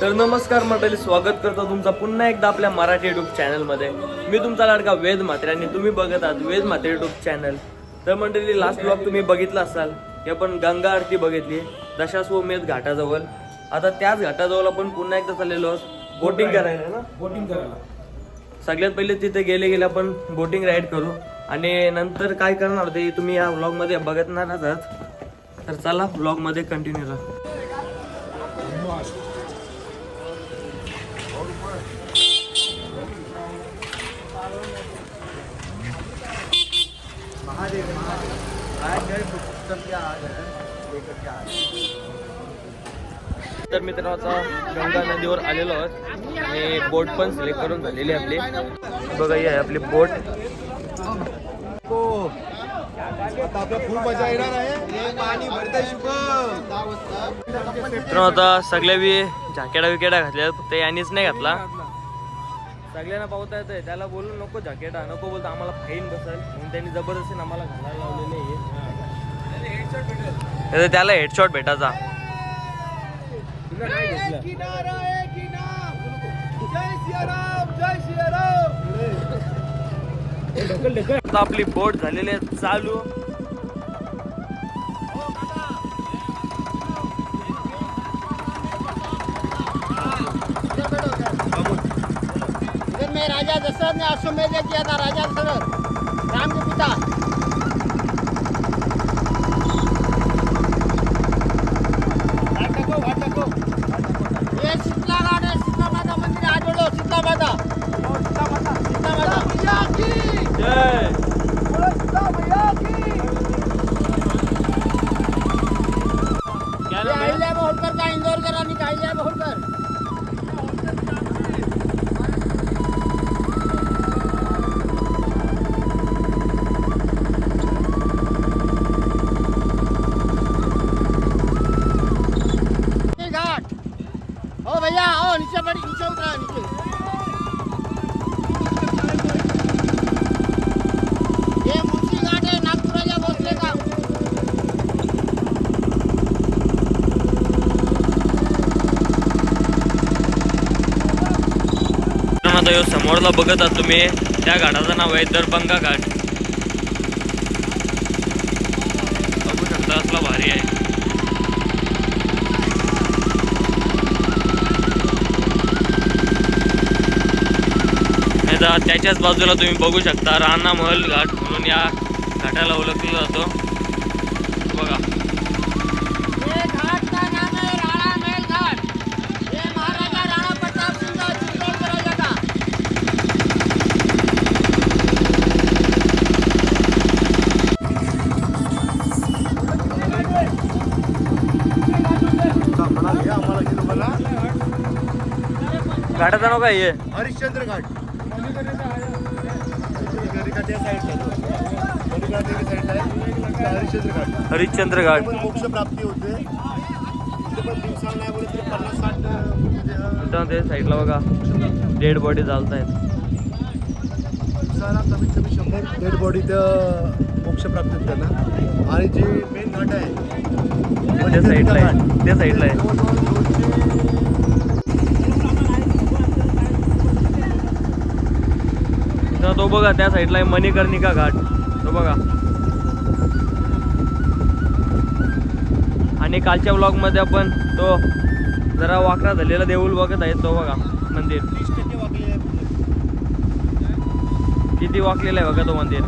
तर नमस्कार मंडळी स्वागत करतो तुमचं पुन्हा एकदा आपल्या मराठी युट्यूब चॅनलमध्ये मी तुमचा लाडका वेद म्हात्रे आणि तुम्ही बघत आहात वेद म्हात्रे युट्यूब चॅनल तर मंडळी लास्ट ब्लॉग तुम्ही बघितला असाल की आपण गंगा आरती बघितली दशाश्वमेध घाटाजवळ. आता त्याच घाटाजवळ आपण पुन्हा एकदा चाललेलो आहोत बोटिंग करायला ना? बोटिंग करायला. सगळ्यात पहिले तिथे गेले गेले आपण बोटिंग राईड करू. आणि नंतर काय करणार ते तुम्ही या व्लॉगमध्ये बघणार आहात. तर चला व्लॉगमध्ये कंटिन्यू राहा तर मित्रांनो आता गंगा नदीवर आलेलो आहोत. आणि बोट पण सिलेक्ट करून झालेली आहे आपली. बघा ही आहे आपली बोट. हे. पाणी भरतंय मित्रांनो आता सगळ्या बी जॅकेटा विकेटा घातल्या फक्त यांनीच नाही घातला. सगळ्यांना पावता येतंय. त्याला बोलू नको जॅकेटा नको बोलतो आम्हाला फाईन बसेल. म्हणून त्यांनी जबरदस्ती आम्हाला घालायला लावलेले आहे. त्याला हेडशॉट भेटायचा. आपली बोट झालेली आहे चालू. राजा दशरथ ने अश्वमेध किया था राजा दशरथ राम के पिता. आता ह्यो समोरला बघत आहात तुम्ही त्या घाटाचं नाव आहे दरभंगा घाट. बघू शकता असला भारी आहे. नाही तर त्याच्याच बाजूला तुम्ही बघू शकता राणा महल घाट म्हणून या घाटाला ओळखला जातो. बघा ये घाट का नाम है राणा महल घाट ये महाराजा राणा प्रताप सिंह का चित्तौड़ का राजा था घाटाचं नाव काय आहे हरिश्चंद्र घाट. त्या साईडला हरिश्चंद्र घाट. हरिश्चंद्र घाट. पण मोक्ष प्राप्ती होते. तरी पन्नास साठ ते साईडला बघा. डेड बॉडी चालत आहेत दिवसाला कमीत कमी शंभर डेड बॉडी त्या मोक्ष प्राप्त होते त्यांना आणि जे मेन घाट आहे त्या साईडला आहे. त्या साईडला आहे. मित्रांनो, तो बघा त्या साईडला आहे मणिकर्णिका घाट. तो बघा. आणि कालच्या ब्लॉगमध्ये आपण तो जरा वाकरा झालेला देऊळ बघत आहे तो बघा मंदिर. तीस टक्के वाकले आहे किती वाकलेला आहे बघा तो मंदिर.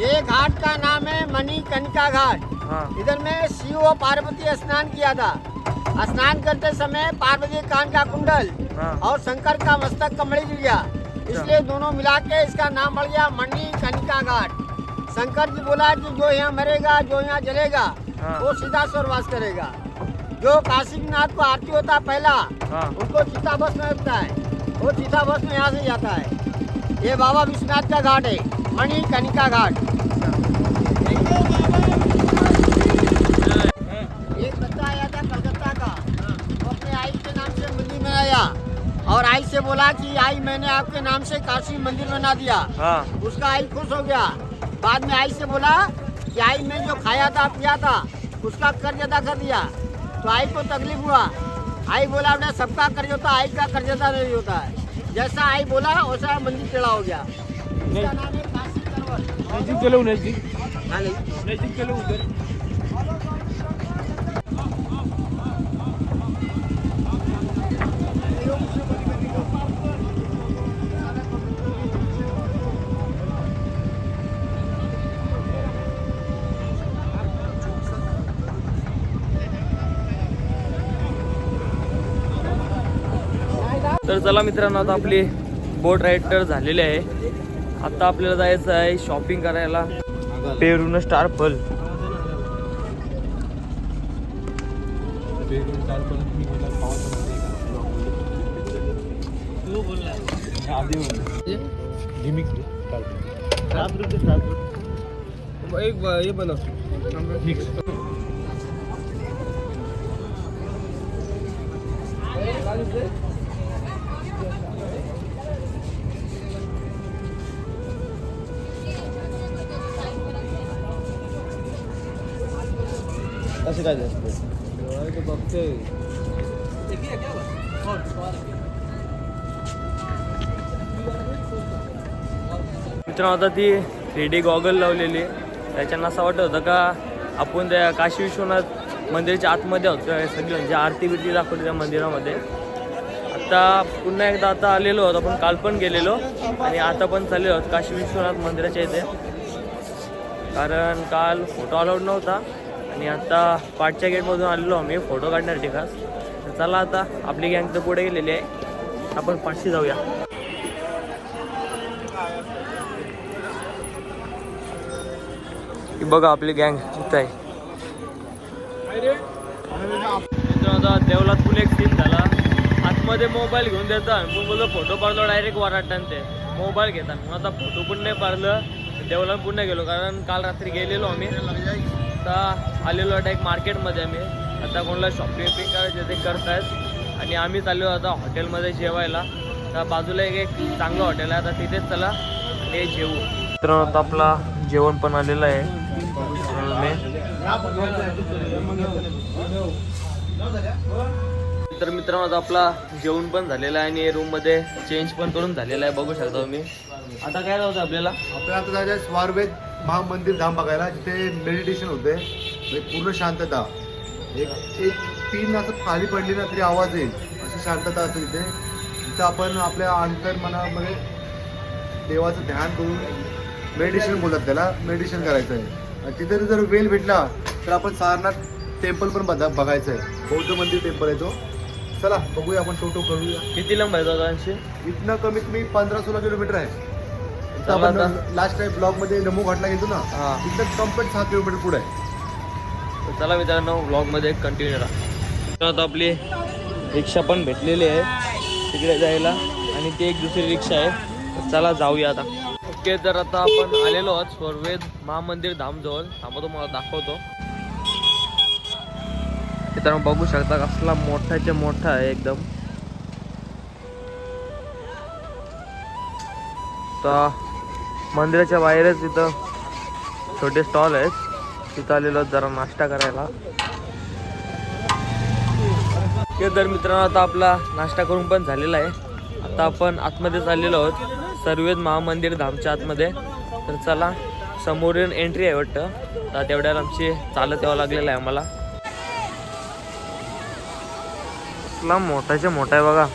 ये घाट का नाम है मणिकर्णिका घाट. हा. इधर में शिव और पार्वती स्नान किया था। स्नान करते समय पार्वती कान का कुंडल हाँ। और शंकर का मस्तक कमड़ी गिर गया इसलिए दोनों मिला के इसका नाम पड़ गया मणिकर्णिका घाट। शंकर जी बोला कि जो यहाँ मरेगा जो यहाँ जलेगा हाँ। वो सीधा स्वर्गवास करेगा। जो काशी विश्वनाथ को आरती होता है पहला हाँ। उनको चिता बस में लगता है। वो चिता बस में यहाँ से जाता है। ये बाबा विश्वनाथ का घाट है मणिकर्णिका घाट एक बच्चा आया था कलकत्ता का वो अपने आई के नाम से मंदिर में आया और आई से बोला कि आई मैंने आपके नाम से काशी मंदिर बना दिया। हाँ। उसका आई खुश हो गया। बाद में आई से बोला कि आई में जो खाया था पिया था उसका कर्ज अदा कर दिया। तो आई को तकलीफ़ हुआ। आई बोला बेटा सबका कर्ज होता आई का कर्ज अदा नहीं होता है। जैसा आई बोला वैसा मंदिर टेढ़ा हो गया। है नजीक चलो हाँ, नहीं। नजीक चलो उधर। तर चला मित्रांनो आता आपली बोट राईड तर झालेली आहे. आता आपल्याला जायचं आहे शॉपिंग करायला. पेरून स्टार फल एक हे बनव कसे काय जास्त बघतोय मित्रांनो आता ती थ्री डी गॉगल लावलेली. त्याच्यानं असं वाटत होतं का आपण त्या काशी विश्वनाथ मंदिराच्या आतमध्ये होतो सगळी म्हणजे आरती बिरती दाखवली त्या मंदिरामध्ये. आता पुन्हा एकदा आता आलेलो आहोत आपण काल पण गेलेलो आणि आता पण चाललेलो आहोत काशी विश्वनाथ मंदिराच्या इथे. कारण काल फोटो अलाउड नव्हता. आणि आता पाठच्या गेटमधून आलेलो आम्ही फोटो काढण्यासाठी खास. तर चला आता आपली गँग तर पुढे गेलेली आहे. आपण पाठशी जाऊया. बघा आपली गँग इथं आहे. आता देवलात फुल एक सीन झाला. आतमध्ये मोबाईल घेऊन देतात मग बोलतो फोटो पाडलो डायरेक्ट वराटान ते मोबाईल घेतात मग आता फोटो पण नाही पाडलं. देवला पुन्हा गेलो कारण काल रात्री गेलेलो आम्ही. आता आलेलो आता एक मार्केटमध्ये आम्ही. आता कोणाला शॉपिंग विपिंग करायचे ते करतायत. आणि आम्ही चाललो आता हॉटेलमध्ये जेवायला. तर बाजूला एक एक चांगलं हॉटेल आहे. आता तिथेच चला आणि जेवू मित्रांनो आता आपला जेवण पण आलेलं आहे. तर मित्रांनो आता आपला जेवण पण झालेला आहे आणि रूममध्ये चेंज पण करून झालेला आहे. बघू शकता तुम्ही. आता काय जाऊ आपल्याला आपल्याला? आता जायचं आहे स्वारवेद महामंदिर धाम बघायला. जिथे मेडिटेशन होते. म्हणजे पूर्ण शांतता. एक एक तीन असं खाली पडली ना तरी आवाज येईल. अशी शांतता असते तिथे. तिथं आपण आपल्या अंतर्मनामध्ये देवाचं ध्यान करून मेडिटेशन बोलतात त्याला. मेडिटेशन करायचं आहे आणि तिथे जर वेल भेटला तर आपण सारनाथ टेम्पल पण बघा बघायचं आहे बौद्ध मंदिर टेम्पल आहे तो. चला बघूया आपण टोटो करूया. किती लांब आहे दादा आणखी इथनं कमीत कमी पंधरा सोळा किलोमीटर आहे. इथं. लास्ट टाइम ब्लॉगमध्ये नमो घाटला गेलो ना. हा. इथं कंप्लीट सहा किलोमीटर पुढे आहे. चला मित्रांनो ब्लॉगमध्ये कंटिन्यू राहा तर आता आपली रिक्षा पण भेटलेली आहे तिकडे जायला. आणि ती एक दुसरी रिक्षा आहे. चला जाऊया आता. ओके तर आता आपण आलेलो आहोत स्वर्वेद महामंदिर धामजवळ. थांबा तुम्हाला दाखवतो. मित्रांनो बघू शकता कसला मोठाच्या मोठा आहे एकदम. तर मंदिराच्या बाहेरच इथं छोटे स्टॉल आहेत. तिथं आलेलो जरा नाश्ता करायला. ते तर मित्रांनो आता आपला नाश्ता करून पण झालेला आहे. आता आपण आतमध्ये चाललेलो आहोत सर्वेद महामंदिर धामच्या आतमध्ये. तर चला समोरून एंट्री आहे वाटतं. तर तेवढ्याला आमची चालत यावं लागलेलं आहे आम्हाला. कसला मोठाच्या मोठा आहे बघा.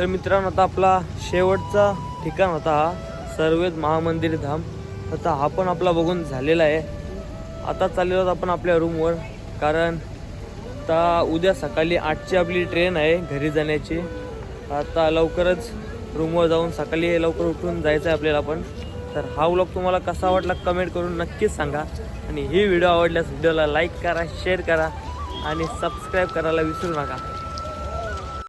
तर मित्रांनो आता आपला शेवटचा ठिकाण होता हा सर्वेद महामंदिर धाम. आता हा पण आपला बघून झालेला आहे. आता चाललेलो आहोत आपण आपल्या रूमवर कारण आता उद्या सकाळी आठची आपली ट्रेन आहे घरी जाण्याची. आता लवकरच रूमवर जाऊन सकाळी लवकर उठून जायचं आहे आपल्याला पण. तर हा व्लॉग तुम्हाला कसा वाटला कमेंट करून नक्कीच सांगा. आणि ही व्हिडिओ आवडल्यास व्हिडिओला लाईक करा शेअर करा आणि सबस्क्राईब करायला विसरू नका.